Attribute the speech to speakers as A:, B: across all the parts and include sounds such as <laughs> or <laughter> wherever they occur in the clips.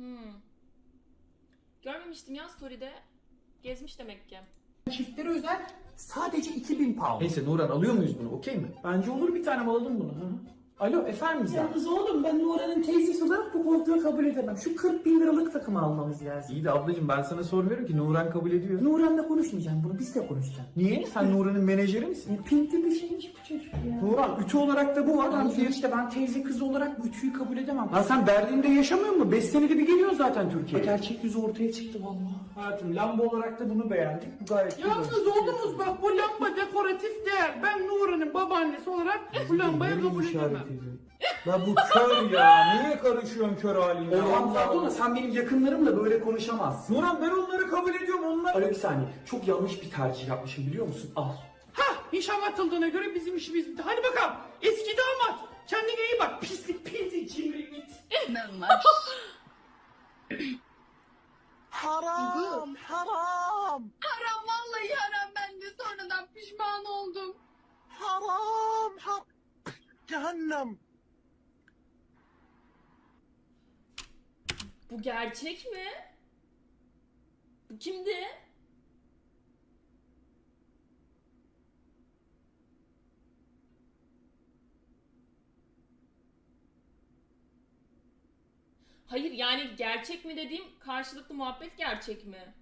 A: Hmm. Görmemiştim ya story'de. Gezmiş demek ki.
B: Çiftlere özel sadece 2000 pound.
C: Neyse Nuran alıyor muyuz bunu okey mi?
B: Bence olur bir tane alalım bunu. Hı hı. Alo efendim sen?
C: Yalnız oğlum ben Nuran'ın teyzesi olarak bu koltuğu kabul edemem.
B: Şu 40 bin liralık takımı almamız lazım.
C: İyi de ablacığım ben sana sormuyorum ki Nuran kabul ediyor.
B: Nuran'la konuşmayacağım bunu biz de konuşacağız.
C: Niye? Sen Nuran'ın menajeri misin?
B: Ne pinti bir şeymiş bu çocuk ya.
C: Nuran ütü olarak da bu var.
B: Lan
C: Lan,
B: işte ben teyze kızı olarak ütüyü kabul edemem.
C: Lan sen Berlin'de yaşamıyor musun? 5 senede bir geliyorsun zaten Türkiye'ye.
B: Gerçek yüzü ortaya çıktı vallahi.
C: Hayatım lamba olarak da bunu beğendik. Bu gayet güzel.
D: Yalnız oğlunuz bak bu lamba dekoratif değer. Ben Nuran'ın babaannesi olarak bu lambayı kabul edemem.
C: La bu kör ya. Niye karışıyorsun kör haline?
B: Orhan pardon da sen benim yakınlarımla böyle konuşamazsın.
C: Nuran ben onları kabul ediyorum. Onlar
B: Alo bir saniye. Çok yanlış bir tercih yapmışım biliyor musun? Al.
D: Ha iş anlatıldığına göre bizim işimiz bitti. Hadi bakalım eski damat. Kendine iyi bak pislik pinti cimri it.
E: Haram, haram,
F: Haram vallahi haram ben de sonradan pişman oldum.
E: haram, haram. Cehennem.
A: Bu gerçek mi? Bu kimdi? Hayır yani gerçek mi dediğim karşılıklı muhabbet gerçek mi?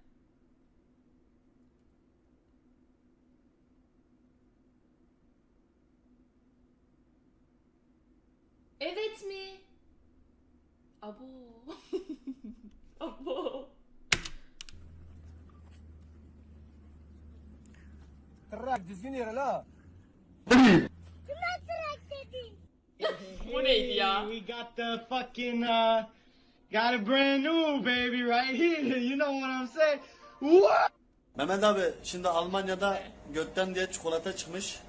A: Evet mi? Abo. <laughs> Abo.
E: düzgün yere la.
A: Bu neydi ya?
G: We got the fucking uh got a brand new baby right here. <laughs> You know what I'm saying? What?
H: Mehmet abi şimdi Almanya'da götten diye çikolata çıkmış.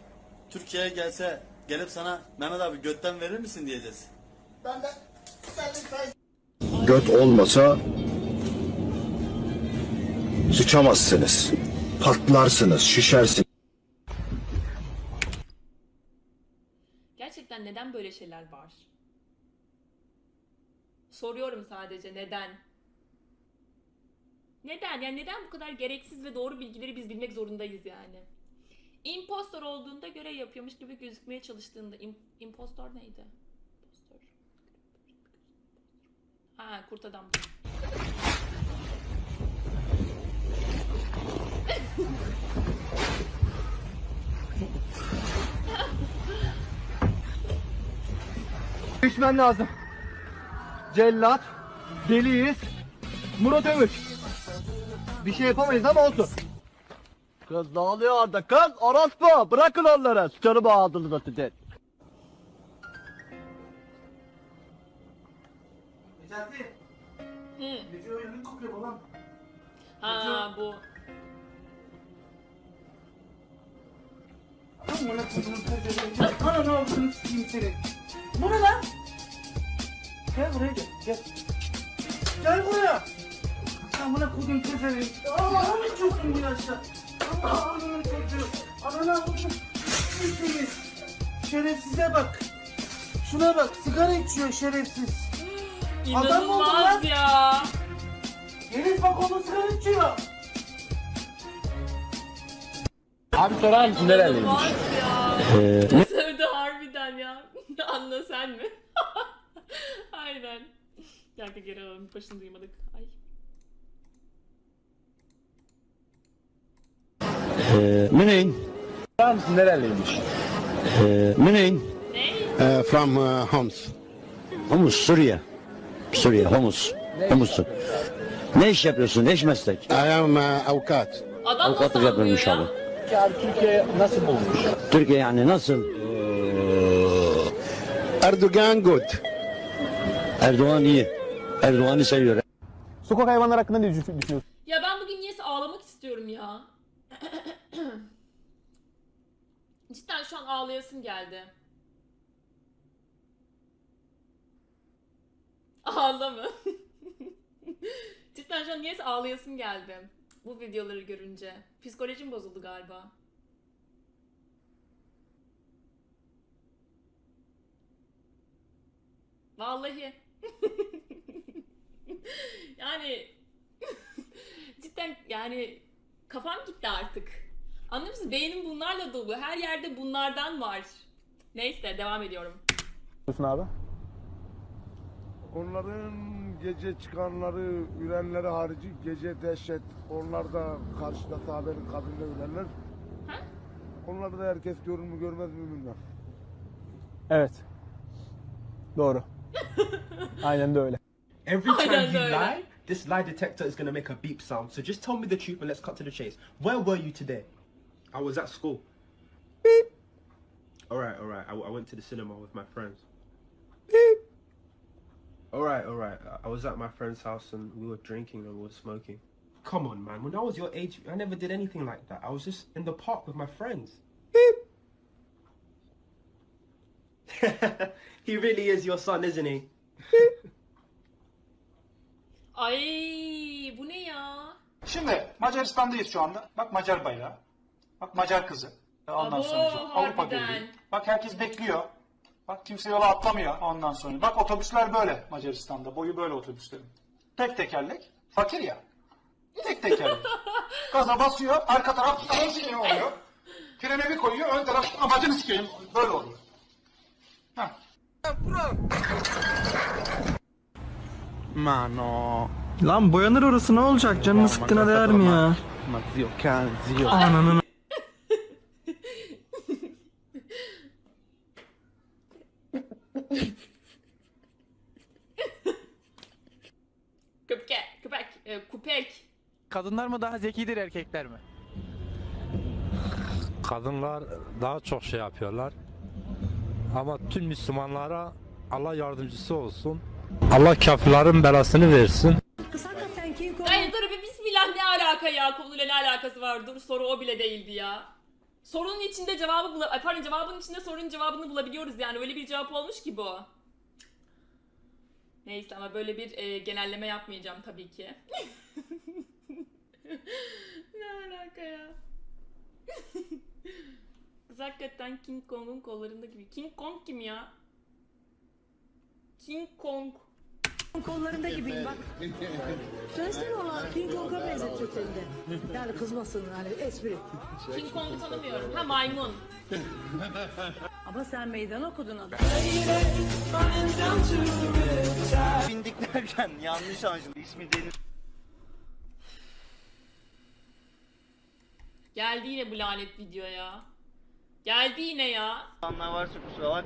H: Türkiye'ye gelse gelip sana Mehmet abi götten verir misin diyeceğiz.
I: göt olmasa sıçamazsınız. Patlarsınız, şişersiniz.
A: Gerçekten neden böyle şeyler var? Soruyorum sadece neden? Neden? Yani neden bu kadar gereksiz ve doğru bilgileri biz bilmek zorundayız yani? Impostor olduğunda görev yapıyormuş gibi gözükmeye çalıştığında im- impostor neydi? Impostor. Ha kurt adam.
G: Düşmem lazım. Cellat, deliyiz. Murat Övüş. Bir şey yapamayız ama olsun. Kız oluyor orada kız? Orospu bırakın onları. Ağzını da sizin.
B: Necati.
A: Hı.
B: Gece öyle kokuyor babam.
A: Ha bu.
B: Amına kodumun pezevengi. Ana ne olduğunu sikeyim seni. Bu ne lan? Gel buraya gel. Gel. Gel buraya. Amına kodum pezevengi. Allah'ım içiyorsun bu yaşta. Allah'ım çocuğu. Anana vurdum. Seni. Şerefsize bak. Şuna bak sigara içiyor şerefsiz. Adam oldu
A: İnanılmaz
B: lan.
A: ya.
B: Deniz bak onu sigara içiyor.
G: Abi sorar mısın nereliymiş?
A: İnanılmaz ya. Sövdü harbiden ya. <laughs> Anla sen mi? Aynen. <laughs> Bir dakika geri alalım. Başını duymadık. Ay.
I: Müneyin,
G: Sorar mısın nereliymiş?
I: Müneyin.
A: Ne?
I: from Homs. Homs, Suriye. Suriye, Homs. Homs'un. Ne iş yapıyorsun? Ne iş meslek? I am avukat.
A: Adam
I: Avukatlık
A: nasıl
I: yapıyorum inşallah.
A: ya?
G: Abi Türkiye nasıl bulmuş?
I: Türkiye yani nasıl? Erdoğan good. Erdoğan iyi. Erdoğan'ı seviyor.
G: Sokak hayvanlar hakkında ne düşünüyorsun?
A: Ya ben bugün niyeyse ağlamak istiyorum ya. <clears throat> Cidden şu an ağlayasım geldi. Ağla mı? <laughs> Cidden şu an niyeyse ağlayasım geldi. Bu videoları görünce. Psikolojim bozuldu galiba. Vallahi. Yani <laughs> cidden yani kafam gitti artık. Anlıyor musun? Beynim bunlarla dolu. Her yerde bunlardan var. Neyse devam ediyorum.
G: abi?
E: Onların gece çıkanları, ürenleri harici gece dehşet. Onlar da karşıda sahabenin kabinde ürenler.
A: Ha?
E: Onları da herkes görür mü görmez mi bilmem.
G: Evet. Doğru. <laughs> Aynen de öyle.
J: Every time
A: Aynen
J: you
A: öyle.
J: lie, this lie detector is gonna make a beep sound. So just tell me the truth and let's cut to the chase. Where were you today? I was at school. Beep. Alright, alright. I, I went to the cinema with my friends. Beep. Alright, alright. I- I was at my friend's house and we were drinking and we were smoking. Come on, man. When I was your age, I never did anything like that. I was just in the park with my friends. Beep. <laughs> he really is your son, isn't he?
A: Ay bu ne ya?
B: Şimdi Macaristan'dayız şu anda. Bak Macar bayrağı. Bak Macar kızı. Ondan
A: Abo,
B: sonra Avrupa
A: harbiden.
B: Birliği. Bak herkes bekliyor. Bak kimse yola atlamıyor ondan sonra. Bak otobüsler böyle Macaristan'da. Boyu böyle otobüslerin. Tek tekerlek. Fakir ya. Tek tekerlek. <laughs> Gaza basıyor. Arka taraf anı sikeyim oluyor. Frene bir koyuyor. Ön taraf amacını sikeyim. Böyle oluyor. Heh.
E: Mano.
G: Lan boyanır orası ne olacak? Canını sıktığına değer mi ya? Ananın
A: Köpke, köpek, e, kupek.
D: Kadınlar mı daha zekidir erkekler mi?
K: Kadınlar daha çok şey yapıyorlar. Ama tüm Müslümanlara Allah yardımcısı olsun. Allah kafirlerin belasını versin.
A: Ay dur bir bismillah ne alaka ya? Konuyla ne alakası var? Dur soru o bile değildi ya. Sorunun içinde cevabı bula... Ay pardon cevabın içinde sorunun cevabını bulabiliyoruz yani. Öyle bir cevap olmuş ki bu. Neyse ama böyle bir e, genelleme yapmayacağım tabii ki. <laughs> ne alaka ya? <laughs> Kız hakikaten King Kong'un kollarında gibi. King Kong kim ya? King Kong.
F: Kollarında gibiyim bak. <laughs> Söylesene ona King Kong'a benzetiyor seni de. Yani kızmasın hani espri.
A: King Kong'u tanımıyorum. Ha maymun. <laughs>
F: Ama sen meydan okudun adam.
H: Bindik derken yanlış anlaşıldı. İsmi Deniz.
A: Geldi yine bu lanet video ya. Geldi yine ya.
H: Anlar varsa kusura bak.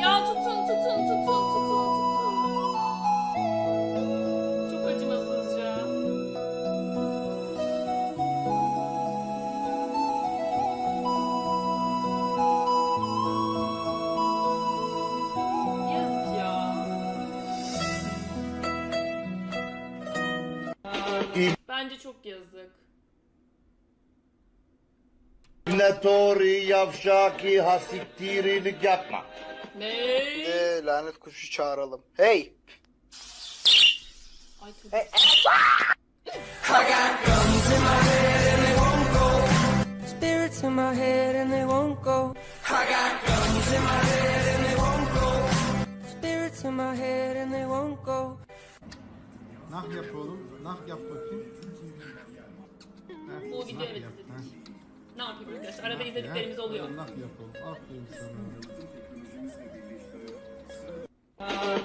A: Ya tutun tutun tutun tutun tutun. Çok acımasızca. Yazık ya. Bence çok yazık.
I: Tori yavşaki hasiktirini yapma.
A: Ne?
E: lanet kuşu çağıralım. Hey!
A: Ay tövbe.
F: Spirits in my head and they won't go. I got guns in my head and they won't go. Spirits in my head and they won't go.
E: Nah yap oğlum. Nah yap bakayım.
A: Bu video evet. Ne yapayım arkadaşlar? Arada izlediklerimiz oluyor.
E: Nah yap oğlum. Aferin sana.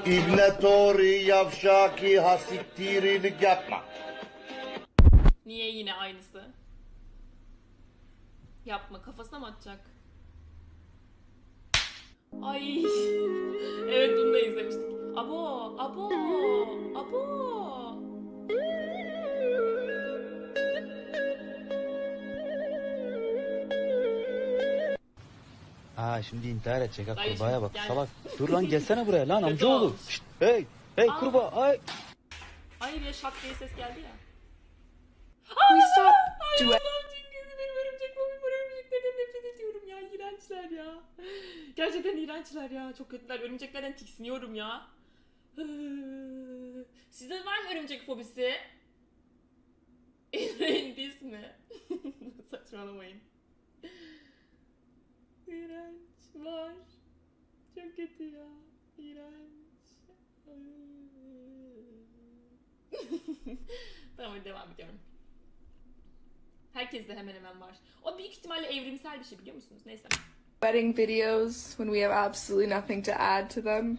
I: İbne Tori yavşaki hasiktirini yapma.
A: Niye yine aynısı? Yapma kafasına mı atacak? Ay. <laughs> evet bunu da izlemiştik. Abo, abo, abo.
G: Ha şimdi intihar edecek ha
A: Dayı
G: kurbağaya bak
A: gel.
G: salak. Dur lan gelsene buraya lan
A: Kötü
G: amcaoğlu.
A: olmuş.
G: Şşt, hey hey
A: Aa.
G: kurbağa ay.
A: Hayır ya şak diye ses geldi ya. Ay Allah'ım Cengiz benim örümcek mobil var örümceklerden nefret ediyorum ya. İğrençler ya. Gerçekten iğrençler ya. Çok kötüler. Örümceklerden tiksiniyorum ya. Sizde var mı örümcek fobisi? <laughs> Deniz mi? <laughs> Saçmalamayın. İğrenç var. Çok kötü ya. İğrenç. <laughs> tamam hadi devam ediyorum. Herkes de hemen hemen var. O büyük ihtimalle evrimsel bir şey biliyor musunuz? Neyse.
L: Wedding videos when we have absolutely nothing to add to them?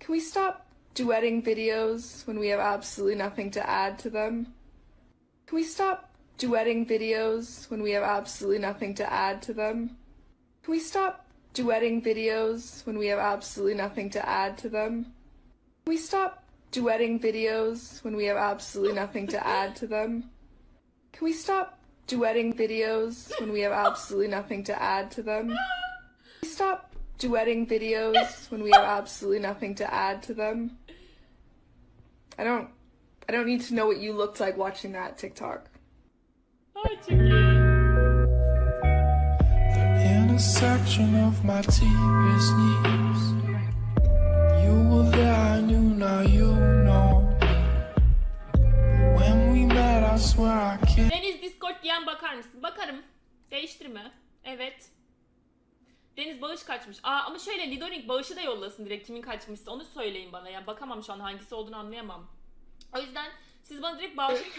L: Can we stop duetting videos when we have absolutely nothing to add to them? Can we stop duetting videos when we have absolutely nothing to add to them? Can we stop duetting videos when we have absolutely nothing to add to them? Can we stop duetting videos when we have absolutely nothing to add to them? Can we stop duetting videos when we have absolutely nothing to add to them? Can we stop duetting videos when we have absolutely nothing to add to them? I don't I don't need to know what you looked like watching that TikTok.
A: Ay çok
F: intersection of my deepest needs. You were there, I knew, now you know. When we met, I swear I kissed.
A: Deniz Discord diyen bakar mısın? Bakarım. Değiştirme. Evet. Deniz bağış kaçmış. Aa ama şöyle Lidoring bağışı da yollasın direkt kimin kaçmışsa onu söyleyin bana. Yani bakamam şu an hangisi olduğunu anlayamam. O yüzden siz bana direkt bağışın